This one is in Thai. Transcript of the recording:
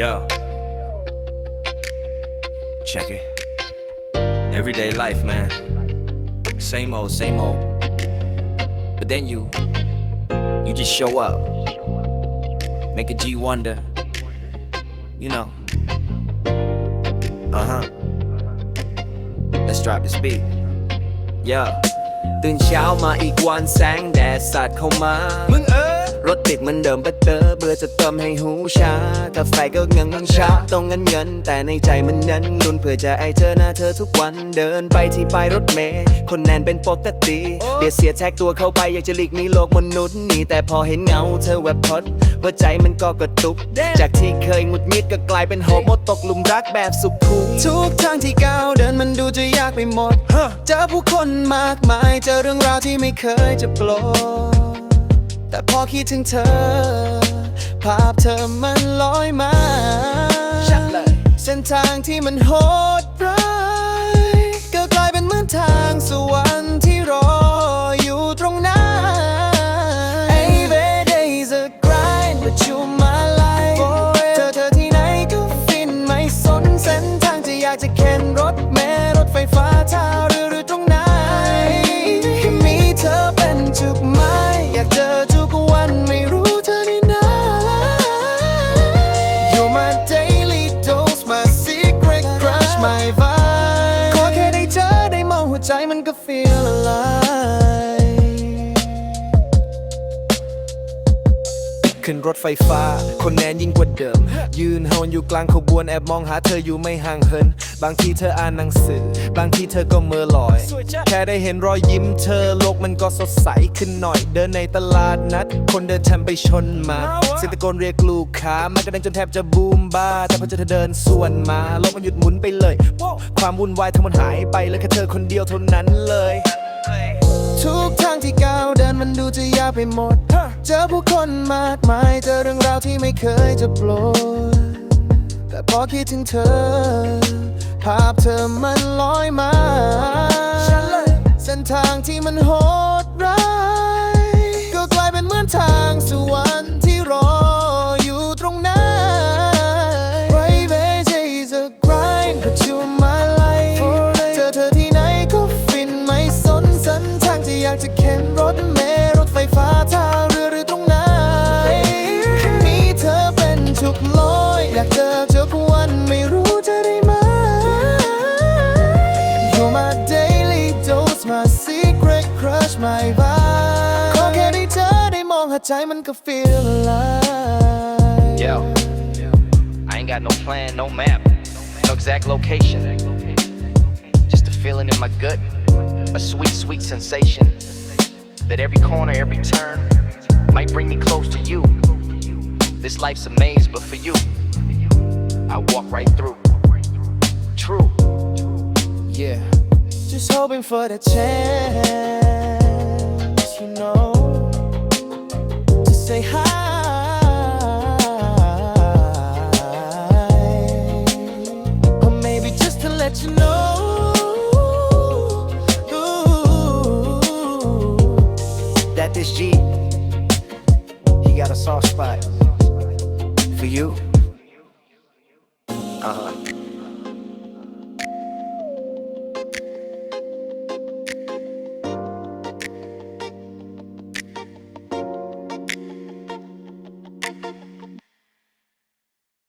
Yo. Check it. Everyday life, man. Same old, same old. But then you, you just show up. Make a G wonder. You know. Uh huh. Let's drop this beat. Yeah. ตื่นเช้ามาอีกวันแสงแดดสาดเข้ามา มึงเออ รถติดเหมือนเดิมปะเตอเบื่อจะเติมให้หูชากาแฟก็เงินเงินชาต้องเงินเงิน แต่ในใจมันนั้นรุนเพื่อจะไอเจอหน้าเธอทุกวันเดินไปที่ป้ายรถเมล์คนแน่นเป็นปกติเดี๋ยวเสียแท็กตัวเข้าไปอยากจะหลีกหนี้โลกมนุษย์นี่แต่พอเห็นเงาเธอแวบพอดหัวใจมันก็กระตุก จากที่เคยหงุดหงิดก็กลายเป็นโฮโมตกหลุมรักแบบสุขุมทุกทางที่ก้าวเดินมันดูจะยากไปหมด เจอผู้คนมากมาย เจอเรื่องราวที่ไม่เคยจะโปรด แต่พอคิดถึงเธอ ภาพเธอมันลอยมา ชัดเลย เส้นทางที่มันโหด มองหัวใจมันก็ feel alive ขึ้นรถไฟฟ้า คนแน่นยิ่งกว่าเดิม ยืนเฮาอยู่กลางขบวนแอบมองหาเธออยู่ไม่ห่างเหิน บางทีเธออ่านหนังสือ บางทีเธอก็เมื่อลอย ค่ได้เห็นรอยยิ้มเธอโลกมันก็สดใสขึ้นหน่อย เดินในตลาดนัด คนเดินทำไปชนมาเสียงตะโกนเรียกลูกค้ามันกระเด็นจนแทบจะบูมบ้า แต่พอเจอเธอเดินสวนมา โลกมันหยุดหมุนไปเลย ความวุ่นวายทั้งหมดหายไปเหลยแค่เธอคนเดียวเท่านั้นเลย ทุกทางที่ก้าวเดินมันดูจะยากไปหมด เจอผู้คนมากมายเจอเรื่องราวที่ไม่เคยจะโปรดแต่พอคิดถึงเธอ ภาพเธอมันลอยมาเส้ นทางที่มันโหดร้าย ก็กลายเป็นเหมือนทางสวรรค์ที่รออยู่ตรงหน้า Private days a grind but you're my life เจอเธอที่ไหนก็ฟินไม่สนเส้นทางที่อยากจะเข็นรถเมล์รถไฟฟ้าท่าเรือหรือตรงไหนแค่มีเธอเป็นจุดลอยอยากเจอทุกวันไม่รู้ secret crush my vibe ขอแค่ได้เจอได้มองหาใจมันก็ feel alive Yo, I ain't got no plan, no map, no exact location. Just a feeling in my gut, a sweet, sweet sensation that every corner, every turn might bring me close to you. This life's a maze, but for you, I walk right through. True. Yeah, just hoping for the chance, This G, he got a soft spot for you. Uh huh.